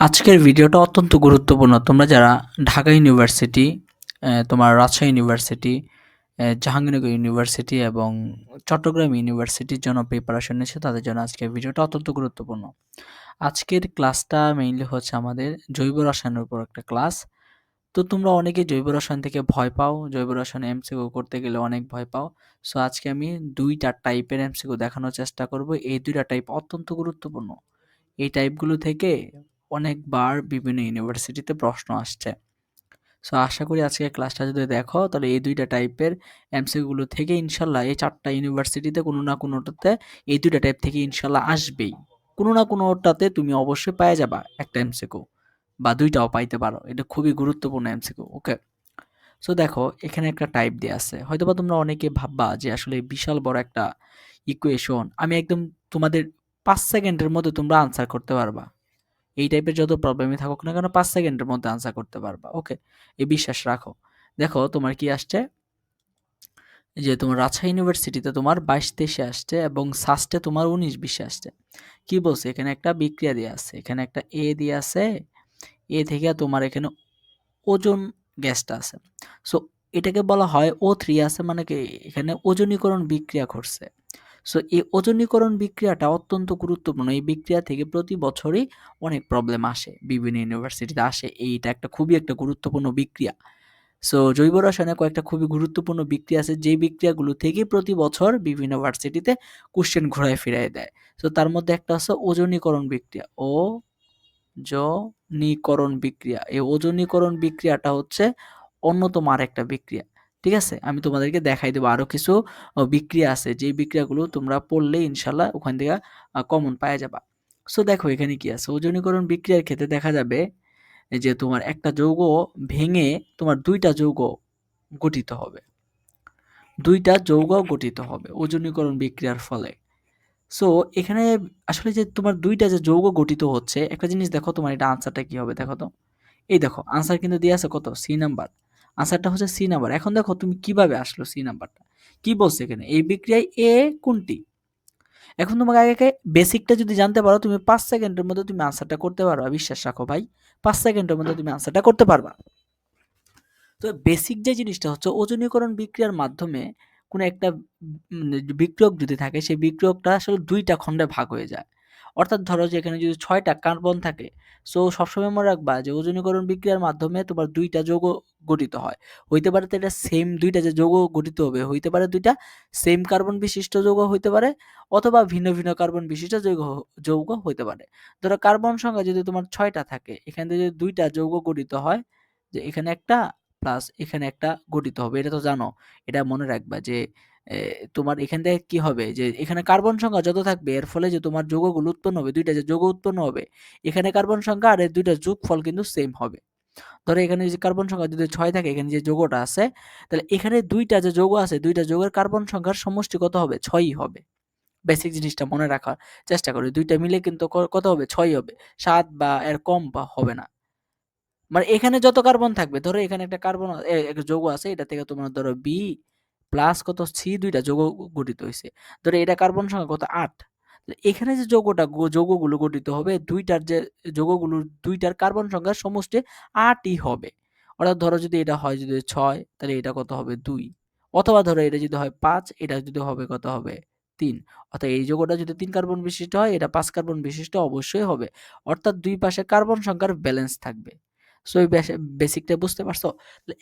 আজকের ভিডিওটা অত্যন্ত গুরুত্বপূর্ণ। তোমরা যারা ঢাকা ইউনিভার্সিটি তোমার রাজশাহী ইউনিভার্সিটি জাহাঙ্গীরনগর ইউনিভার্সিটি এবং চট্টগ্রাম ইউনিভার্সিটির জন্য প্রিপারেশন নিচ্ছে, তাদের জন্য আজকের ভিডিওটা অত্যন্ত গুরুত্বপূর্ণ। আজকের ক্লাসটা মেইনলি হচ্ছে আমাদের জৈব রসায়নের উপর একটা ক্লাস তো তোমরা অনেকে জৈব রসায়ন থেকে ভয় পাও, জৈব রসায়ন এমসিকিউ করতে গেলে অনেক ভয় পাও। সো আজকে আমি দুইটা টাইপের এমসিকিউ দেখানোর চেষ্টা করব। এই দুইটা টাইপ অত্যন্ত গুরুত্বপূর্ণ। এই টাইপগুলো থেকে অনেকবার বিভিন্ন ইউনিভার্সিটিতে প্রশ্ন আসছে। সো আশা করি আজকে ক্লাসটা যদি দেখো, তাহলে এই দুইটা টাইপের এমসিকিউগুলো থেকে ইনশাল্লাহ এই চারটা ইউনিভার্সিটিতে কোনো না কোনোটাতে এই দুইটা টাইপ থেকে ইনশাল্লাহ আসবেই। কোনো না কোনোটাতে তুমি অবশ্যই পেয়ে যাবা একটা এমসিকিউ বা দুইটাও পাইতে পারো। এটা খুবই গুরুত্বপূর্ণ এমসিকিউ ওকে সো দেখো, এখানে একটা টাইপ দেওয়া আছে। হয়তোবা তোমরা অনেকে ভাববা যে আসলে বিশাল বড় একটা ইকুয়েশন আমি একদম তোমাদের পাঁচ সেকেন্ডের মধ্যে তোমরা আনসার করতে পারবা। এই টাইপের যত প্রবলেমই থাকুক না কেন পাঁচ সেকেন্ডের মধ্যে আনসার করতে পারবা ওকে এই বিশ্বাস রাখো। দেখো, তোমার কি আসছে? যে তোমার রাজশাহী ইউনিভার্সিটিতে তোমার বাইশ তেইশে আসছে এবং সাস্টে তোমার উনিশ বিশে আসছে। কি বলছে? এখানে একটা বিক্রিয়া দিয়ে আছে, এখানে একটা এ দিয়ে আছে এ থেকে তোমার এখানে ওজন গ্যাসটা আছে। সো এটাকে বলা হয় ও থ্রি আছে মানে কি? এখানে ওজনীকরণ বিক্রিয়া ঘটছে। সো এই ওজনীকরণ বিক্রিয়াটা অত্যন্ত গুরুত্বপূর্ণ। এই বিক্রিয়া থেকে প্রতি বছরই অনেক প্রবলেম আসে, বিভিন্ন ইউনিভার্সিটিতে আসে। এইটা একটা খুবই একটা গুরুত্বপূর্ণ বিক্রিয়া। সো জৈব রসায়নে কয়েকটা খুবই গুরুত্বপূর্ণ বিক্রিয়া আছে। যেই বিক্রিয়াগুলো থেকে প্রতি বছর বিভিন্ন ভার্সিটিতে কোশ্চেন ঘোরায় ফিরায় দেয়। সো তার মধ্যে একটা আছে ওজনীকরণ বিক্রিয়া। ও জনীকরণ বিক্রিয়া। এই ওজনীকরণ বিক্রিয়াটা হচ্ছে অন্যতম আর একটা বিক্রিয়া। ঠিক আছে? আমি তোমাদেরকে দেখাই দেবো। আরও কিছু বিক্রিয়া আছে। যে বিক্রিয়াগুলো তোমরা পড়লে ইনশাল্লাহ ওখান থেকে কমন পাওয়া যাবা। সো দেখো এখানে কি আছে? ওজনীকরণ বিক্রিয়ার ক্ষেত্রে দেখা যাবে যে তোমার একটা যৌগ ভেঙে তোমার দুইটা যৌগ গঠিত হবে। দুইটা যৌগ গঠিত হবে ওজনীকরণ বিক্রিয়ার ফলে। সো এখানে আসলে যে তোমার দুইটা যে যৌগ গঠিত হচ্ছে, একটা জিনিস দেখো তোমার এটা আনসারটা কি হবে দেখো তো? এই দেখো আনসার কিন্তু দিয়ে আছে কত? সি নাম্বার আনসারটা হচ্ছে সি নাম্বার এখন দেখো তুমি কীভাবে আসলো সি নাম্বারটা কি বলছে এখানে? এই বিক্রিয়ায় এ কোনটি? এখন তোমাকে আগে বেসিকটা যদি জানতে পারো তুমি পাঁচ সেকেন্ডের মধ্যে তুমি আনসারটা করতে পারবা। বিশ্বাস রাখো ভাই পাঁচ সেকেন্ডের মধ্যে তুমি আনসারটা করতে পারবা। তো বেসিক যে জিনিসটা হচ্ছে ওজনীকরণ বিক্রিয়ার মাধ্যমে কোনো একটা উম, বিক্রিয়ক যদি থাকে সেই বিক্রিয়কটা আসলে দুইটা খণ্ডে ভাগ হয়ে যায়। অর্থাৎ ধরো যে এখানে যদি ছয়টা কার্বন থাকে সো সবসময় মনে রাখবা যে ওজনীকরণ বিক্রিয়ার মাধ্যমে তোমার দুইটা যৌগ গঠিত হয়। হইতে পারে তো এটা সেম দুইটা যে যৌগ গঠিত হবে, হইতে পারে দুইটা সেম কার্বন বিশিষ্ট যৌগ হইতে পারে অথবা ভিন্ন ভিন্ন কার্বন বিশিষ্ট যৌগ যৌগ হইতে পারে। ধরো কার্বন সংখ্যা যদি তোমার ছয়টা থাকে, এখান থেকে যদি দুইটা যৌগ গঠিত হয়, যে এখানে একটা প্লাস এখানে একটা গঠিত হবে, এটা তো জানো, এটা মনে রাখবা যে তোমার এখান থেকে কি হবে? যে এখানে কার্বন সংখ্যা যত থাকবে, এর ফলে যে তোমার যৌগগুলো উৎপন্ন হবে, দুইটা যে যৌগ উৎপন্ন হবে, এখানে কার্বন সংখ্যা আর দুইটা যোগফল কিন্তু সেম হবে। ধরো এখানে যে কার্বন সংখ্যা যদি ছয় থাকে, এখানে যে যৌগটা আছে, তাহলে এখানে দুইটা যে যৌগ আছে, দুইটা যৌগের কার্বন সংখ্যার সমষ্টি কত হবে? ছয়ই হবে। বেসিক জিনিসটা মনে রাখার চেষ্টা করি। দুইটা মিলে কিন্তু কত হবে? ছয় হবে। সাত বা এর কম বা হবে না। মানে এখানে যত কার্বন থাকবে, ধরো এখানে একটা কার্বন একটা যৌগ আছে, এটা থেকে তোমার ধরো বি প্লাস কত? সি দুইটা যৌগ গঠিত হয়েছে ধরো এটা কার্বন সংখ্যা কত? আট। এখানে যে যৌগটা যৌগগুলো গঠিত হবে, দুইটার যে যৌগগুলোর দুইটার কার্বন সংখ্যার সমষ্টি আটই হবে। অর্থাৎ ধরো যদি এটা হয় যদি ছয়, তাহলে এটা কত হবে? দুই। অথবা ধরো এটা যদি হয় পাঁচ, এটা যদি হবে কত হবে? তিন। অর্থাৎ এই যৌগটা যদি তিন কার্বন বিশিষ্ট হয়, এটা পাঁচ কার্বন বিশিষ্ট অবশ্যই হবে। অর্থাৎ দুই পাশে কার্বন সংখ্যার ব্যালেন্স থাকবে। সো এই বেসিকটা বুঝতে পারছ?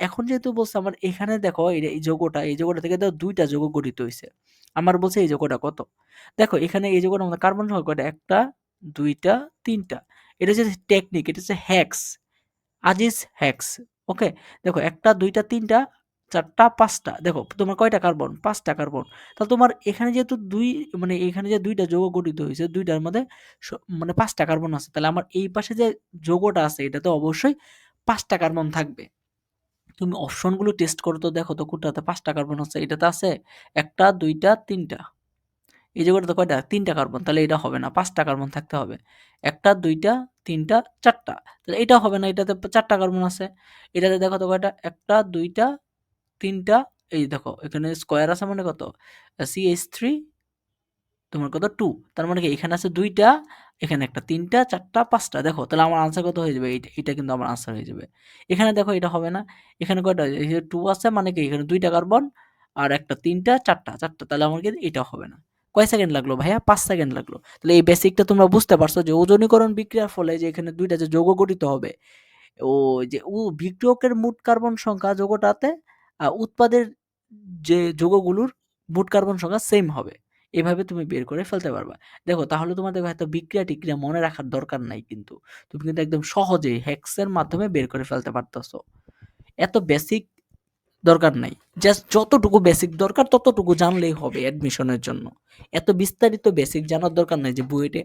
এখন যেহেতু বলছে আমার এখানে দেখো, এই যৌগটা এই যৌগটা থেকে দেখো দুইটা যৌগ গঠিত হয়েছে আমার বলছে এই যৌগটা কত? দেখো, এখানে এই যৌগটা আমাদের কার্বন সংখ্যা কয়টা? একটা, দুইটা, তিনটা। এটা হচ্ছে টেকনিক এটা হচ্ছে হ্যাক্স আজিজ হ্যাক্স ওকে দেখো, একটা, দুইটা, তিনটা, চারটা, পাঁচটা। দেখো, তোমার কয়টা কার্বন পাঁচটা কার্বন তাহলে তোমার এখানে যেহেতু দুই মানে এখানে যে দুইটা যৌগ গঠিত হয়েছে, দুইটার মধ্যে মানে পাঁচটা কার্বন আছে। তাহলে আমার এই পাশে যে যৌগটা আছে এটা তো অবশ্যই পাঁচটা কার্বন থাকবে। তুমি অপশনগুলো টেস্ট করো তো দেখো তো কোনটাতে পাঁচটা কার্বন আছে এটাতে আছে একটা, দুইটা, তিনটা। এই যৌগটাতে কয়টা? তিনটা কার্বন তাহলে এটা হবে না, পাঁচটা কার্বন থাকতে হবে। একটা, দুইটা, তিনটা, চারটা, তাহলে এটা হবে না, এটাতে চারটা কার্বন আছে। এটাতে দেখো তো কয়টা? একটা, দুইটা, তিনটা, এই দেখো, এখানে স্কোয়ার আছে মানে কত? সি এইচ থ্রি তোমার কত টু তার মানে কি এখানে আছে দুইটা, এখানে একটা তিনটা, চারটা, পাঁচটা, দেখো, তাহলে আমার আনসার কত হয়ে যাবে? এইটা এটা কিন্তু আমার আনসার হয়ে যাবে। এখানে দেখো এটা হবে না, এখানে কয়টা? টু আছে মানে কি এখানে দুইটা কার্বন আর একটা তিনটা, চারটা চারটা, তাহলে আমার কিন্তু এটা হবে না। কয় সেকেন্ড লাগল ভাইয়া? পাঁচ সেকেন্ড লাগল। তাহলে এই বেসিকটা তোমরা বুঝতে পারছ যে ওজনীকরণ বিক্রিয়ার ফলে যে এখানে দুইটা যে যৌগ গঠিত হবে, ও যে, ও বিক্রিয়কের মোট কার্বন সংখ্যা যৌগটাতে উৎপাদের যে যৌগগুলোর মোট কার্বন সংখ্যা সেম হবে। এভাবে তুমি বের করে ফেলতে পারবা। দেখো, তাহলে তোমাদের হয়তো বিক্রিয়া টিক্রিয়া মনে রাখার দরকার নাই কিন্তু। তুমি কিন্তু একদম সহজেই হ্যাক্সের মাধ্যমে বের করে ফেলতে পারতেছো। এত বেসিক দরকার নাই। জাস্ট যতটুকু বেসিক দরকার ততটুকু জানলেই হবে অ্যাডমিশনের জন্য। এত বিস্তারিত বেসিক জানার দরকার নাই যে বইতে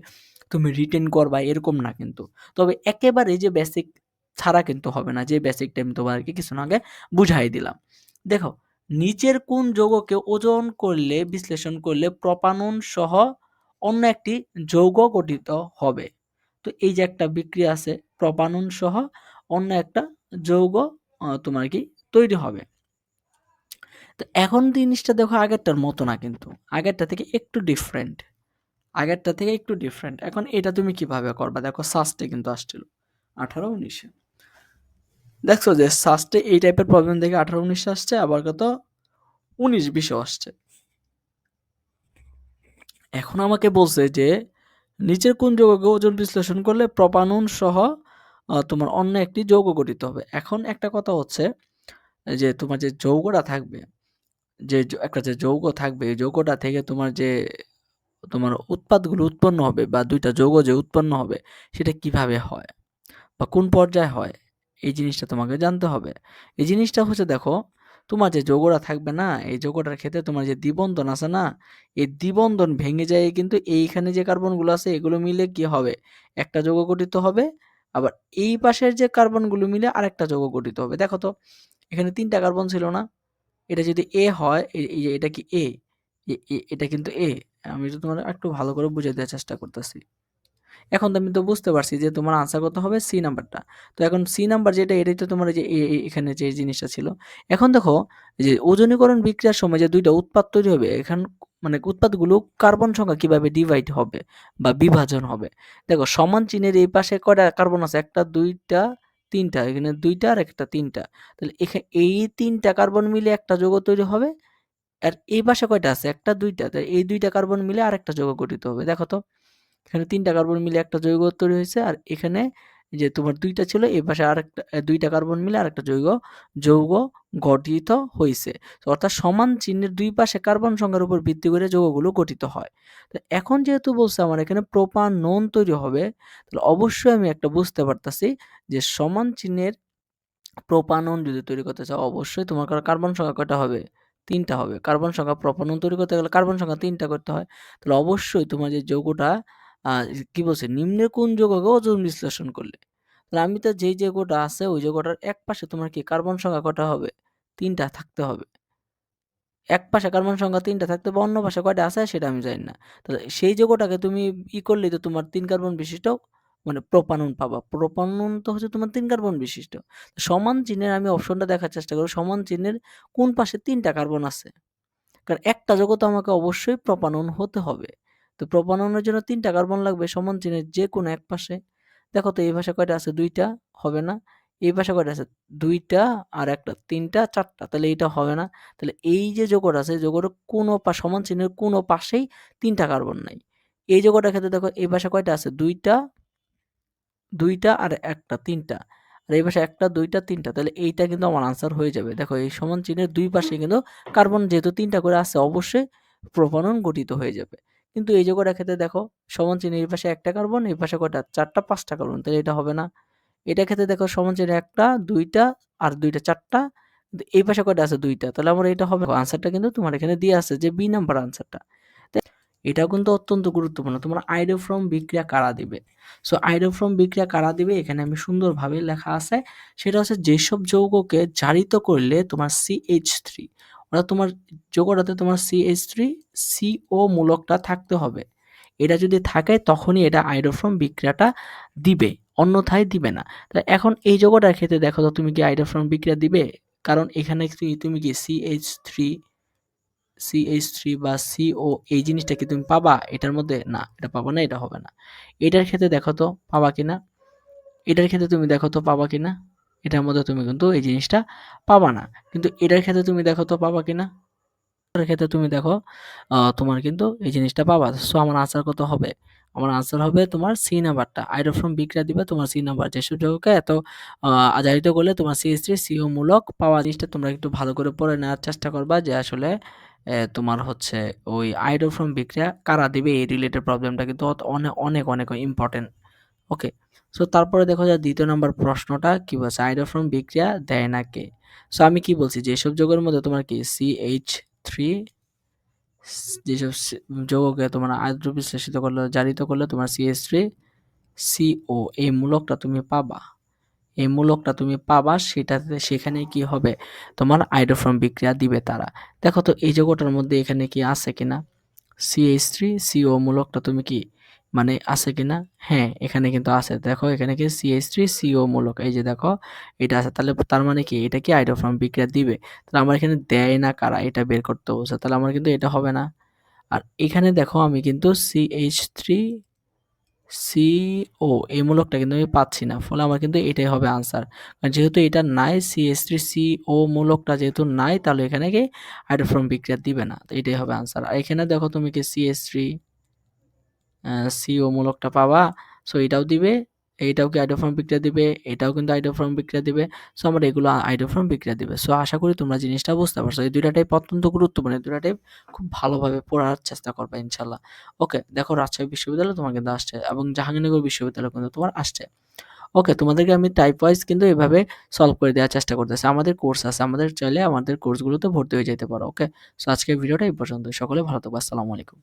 তুমি রিটেন করবা, এরকম না কিন্তু। তবে একেবারে যে বেসিক ছাড়া কিন্তু হবে না। যে বেসিকটা আমি তোমাদেরকে কিছু আগে বুঝাই দিলাম। দেখো নিচের কোন যৌগকে ওজন করলে, বিশ্লেষণ করলে প্রপানন সহ অন্য একটি যৌগ গঠিত হবে? তো এই যে একটা বিক্রিয়া আছে প্রপানন সহ অন্য একটা যৌগ তোমার কি তৈরি হবে। তো এখন জিনিসটা দেখো আগেরটার মতো না কিন্তু, আগেরটা থেকে একটু ডিফারেন্ট আগেরটা থেকে একটু ডিফারেন্ট এখন এটা তুমি কীভাবে করবা? দেখো সাস্টে কিন্তু আসছিল, আঠারো, উনিশে। দেখছ যে সাস্টে এই টাইপের প্রবলেম দেখে আঠারো উনিশে আসছে, আবার কত? উনিশ, বিশও আসছে। এখন আমাকে বলছে যে নিচের কোন যৌগকে ওজন বিশ্লেষণ করলে প্রপানন সহ তোমার অন্য একটি যৌগ গঠিত হবে। এখন একটা কথা হচ্ছে যে তোমার যে যৌগটা থাকবে যে, একটা যে যৌগ থাকবে, এই যৌগটা থেকে তোমার যে, তোমার উৎপাদগুলো উৎপন্ন হবে বা দুইটা যৌগ যে উৎপন্ন হবে, সেটা কীভাবে হয় বা কোন পর্যায়ে হয়? এই জিনিসটা তোমাকে জানতে হবে। এই জিনিসটা হচ্ছে দেখো, তোমার যে যৌগটা থাকবে না, এই যৌগটার ক্ষেত্রে তোমার যে দ্বিবন্ধন আছে না, এই দ্বিবন্ধন ভেঙে যায় কিন্তু এইখানে যে কার্বনগুলো আছে, এগুলো মিলে কি হবে? একটা যোগ গঠিত হবে, আবার এই পাশের যে কার্বনগুলো মিলে আরেকটা যৌগ গঠিত হবে। দেখো তো, এখানে তিনটা কার্বন ছিল না, এটা যদি এ হয় এটা কি এ এটা কিন্তু এ আমি তোমার একটু ভালো করে বুঝে দেওয়ার চেষ্টা করতেছি। এখন তো আমি তো বুঝতে পারছি যে তোমার আনসার কত হবে সি নাম্বারটা তো এখন সি নাম্বার যেটা, এটাই তো তোমার যে এখানে যে জিনিসটা ছিল। এখন দেখো যে ওজনীকরণ বিক্রিয়ার সময় যে দুইটা উৎপাদ তৈরি হবে, এখান মানে উৎপাদগুলো কার্বন সংখ্যা কীভাবে ডিভাইড হবে বা বিভাজন হবে? দেখো, সমান চিহ্নের এই পাশে কয়টা কার্বন আছে? একটা, দুইটা, তিনটা। এখানে দুইটা আর একটা তিনটা। তাহলে এখানে এই তিনটা কার্বন মিলে একটা যৌগ তৈরি হবে, আর এই পাশে কয়টা আছে? একটা, দুইটা। তাই এই দুইটা কার্বন মিলে আরেকটা যৌগ গঠিত হবে। দেখো তো। এখানে তিনটা কার্বন মিলে একটা যৌগ তৈরি হয়েছে, আর এখানে যে তোমার দুইটা ছিল এই পাশে আরেকটা দুইটা কার্বন মিলে আরেকটা যৌগ যৌগ গঠিত হয়েছে। অর্থাৎ সমান চিহ্নের দুই পাশে কার্বন সংখ্যার উপর ভিত্তি করে যৌগগুলো গঠিত হয়। তো এখন যেহেতু বলছে আমার এখানে প্রোপানন তৈরি হবে, তাহলে অবশ্যই আমি একটা বুঝতে পারতাছি যে সমান চিহ্নের প্রোপানন যদি তৈরি করতে চাও, অবশ্যই তোমার কার্বন সংখ্যা কয়টা হবে? তিনটা হবে। কার্বন সংখ্যা প্রোপানন তৈরি করতে গেলে কার্বন সংখ্যা তিনটা করতে হয়। তাহলে অবশ্যই তোমার যে যৌগটা কি বলছে? নিম্নের কোন যৌগকে ওজন বিশ্লেষণ করলে? তাহলে আমি তো যেই যৌগটা আছে, ওই যৌগটার এক পাশে তোমার কি কার্বন সংখ্যা কটা হবে? তিনটা থাকতে হবে। এক পাশে কার্বন সংখ্যা তিনটা থাকতে হবে, অন্য পাশে কয়টা আছে সেটা আমি জানি না। তাহলে সেই যৌগটাকে তুমি ই করলেই তো তোমার তিন কার্বন বিশিষ্ট মানে প্রোপানন পাবা। প্রোপানন তো হচ্ছে তোমার তিন কার্বন বিশিষ্ট। সমান চিহ্নের আমি অপশনটা দেখার চেষ্টা করব, সমান চিহ্নের কোন পাশে তিনটা কার্বন আছে? কারণ একটা তো আমাকে অবশ্যই প্রপানন হতে হবে। তো প্রপাননের জন্য তিনটা কার্বন লাগবে সমান চিহ্নের যে কোনো এক পাশে। দেখো তো এই পাশে কয়টা আছে? দুইটা? হবে না। এই পাশে কয়টা আছে? দুইটা আর একটা, তিনটা, চারটা। তাহলে এইটা হবে না। তাহলে এই যে যৌগটা আছে যৌগটা কোনো পা, সমান চিহ্নের কোনো পাশেই তিনটা কার্বন নাই। এই যৌগটার ক্ষেত্রে দেখো এই পাশে কয়টা আছে? দুইটা দুইটা আর একটা, তিনটা। আর এই পাশে একটা, দুইটা, তিনটা। তাহলে এইটা কিন্তু আমার আনসার হয়ে যাবে। দেখো এই সমান চিহ্নের দুই পাশে কিন্তু কার্বন যেহেতু তিনটা করে আছে, অবশ্যই প্রপানন গঠিত হয়ে যাবে। কিন্তু এই যৌগটার ক্ষেত্রে দেখো, সমান চিহ্নের এই পাশে একটা কার্বন এই পাশে কটা চারটা, পাঁচটা কার্বন তাহলে এটা হবে না। এটা ক্ষেত্রে দেখো, সমান চিহ্নের একটা, দুইটা, আর দুইটা চারটা এই পাশে কটা আছে? দুইটা। তাহলে আমার এটা হবে। আনসারটা কিন্তু তোমার এখানে দিয়ে আছে যে বি নাম্বার আনসারটা এটাও কিন্তু অত্যন্ত গুরুত্বপূর্ণ। তোমার আইডোফ্রম বিক্রিয়া কারা দিবে? সো আইডোফ্রম বিক্রিয়া কারা দিবে? এখানে আমি সুন্দরভাবে লেখা আছে। সেটা হচ্ছে যেসব যৌগকে জারিত করলে তোমার সিএইচ থ্রি অর্থাৎ তোমার যৌগটাতে তোমার সিএইচ থ্রি সিও মূলকটা থাকতে হবে। এটা যদি থাকে তখনই এটা আইডোফ্রম বিক্রিয়াটা দিবে, অন্যথায় দিবে না। তাহলে এখন এই যৌগটার ক্ষেত্রে দেখো তো তুমি কি আইডোফ্রম বিক্রিয়া দিবে? কারণ এখানে কি- তুমি কি সিএইচ থ্রি সিএইচ থ্রি বা সিও এই জিনিসটা কি তুমি পাবা? এটার মধ্যে না, এটা পাবা না, এটা হবে না। এটার ক্ষেত্রে দেখো তো পাবা কিনা? এটার ক্ষেত্রে তুমি দেখো তো পাবা কিনা? এটার মধ্যে তুমি কিন্তু এই জিনিসটা পাবা না। কিন্তু এটার ক্ষেত্রে তুমি দেখো তো পাবা কিনা? এটার ক্ষেত্রে তুমি দেখো তোমার কিন্তু এই জিনিসটা পাবা। সো আমার আনসার কত হবে? আমার আনসার হবে তোমার সি নাম্বারটা আইডোফ্রম বিক্রিয়া দিবে, তোমার সি নাম্বার যে সূচককে এত আজারিত করলে তোমার সি সিও মূলক পাওয়া জিনিসটা তোমরা একটু ভালো করে পড়ে নেওয়ার চেষ্টা করবা যে আসলে তোমার হচ্ছে ওই আইডোফ্রম বিক্রিয়া কারা দিবে? এই রিলেটেড প্রবলেমটা কিন্তু অনেক অনেক অনেক ইম্পর্টেন্ট ওকে সো তারপরে দেখো যে দ্বিতীয় নম্বর প্রশ্নটা কি বলছে? আইডোফ্রম বিক্রিয়া দেয় না কে? সো আমি কি বলছি? যেসব যোগের মধ্যে তোমার কি সি এইচ থ্রি যেসব যৌগকে তোমার আদ্র বিশ্লেষিত করলে, জারিত করলে, তোমার সিএস থ্রি সিও এই মূলকটা তুমি পাবা। এই মূলকটা তুমি পাবা, সেটাতে সেখানে কি হবে? তোমার আইডোফর্ম বিক্রিয়া দিবে তারা। দেখো তো, এই যৌগটার মধ্যে এখানে কি আছে কিনা? সিএইচ থ্রি সিও মূলকটা তুমি কি মানে আছে কি না হ্যাঁ এখানে কিন্তু আছে। দেখো, এখানে কি সিএইচ থ্রি সিও মূলক। এই যে দেখো, এটা আছে। তাহলে তার মানে কি? এটা কি আইডোফর্ম বিক্রিয়া দিবে? তাহলে আমার এখানে দেয় না কারা? এটা বের করতে বলছে। তাহলে আমার কিন্তু এটা হবে না। আর এখানে দেখো, আমি কিন্তু সিএইচ থ্রি সিও এই মূলকটা কিন্তু আমি পাচ্ছি না। ফলে আমার কিন্তু এটাই হবে আনসার কারণ যেহেতু এটা নাই সিএস থ্রি সিও মূলকটা যেহেতু নাই, তাহলে এখানে কি হাইড্রোফর্ম বিক্রিয়া দিবে না? তো এটাই হবে আনসার আর এখানে দেখো, তুমি কি সিএস থ্রি সিও মূলকটা পাবা। সো এটাও দিবে এইটাও কি আইডোফর্ম বিক্রিয়া দিবে, এটাও কিন্তু আইডোফর্ম বিক্রিয়া দিবে। সো আমরা এগুলো আইডোফর্ম বিক্রিয়া দিবে। সো আশা করি তোমরা জিনিসটা বুঝতে পারছ। এই দুইটা টাইপ অত্যন্ত গুরুত্বপূর্ণ। এই দুইটা টাইপ খুব ভালোভাবে পড়ার চেষ্টা করবে ইনশাল্লাহ ওকে দেখো রাজশাহী বিশ্ববিদ্যালয় তোমার কিন্তু আসছে এবং জাহাঙ্গীরনগর বিশ্ববিদ্যালয় কিন্তু তোমার আসছে। ওকে তোমাদেরকে আমি টাইপ ওয়াইজ কিন্তু এভাবে সলভ করে দেওয়ার চেষ্টা করতেছি। আমাদের কোর্স আছে, আমাদের চাইলে আমাদের কোর্সগুলোতে ভর্তি হয়ে যেতে পারো। ওকে সো আজকের ভিডিওটা এই পর্যন্ত সকলে ভালো থাকব। আসসালামু আলাইকুম।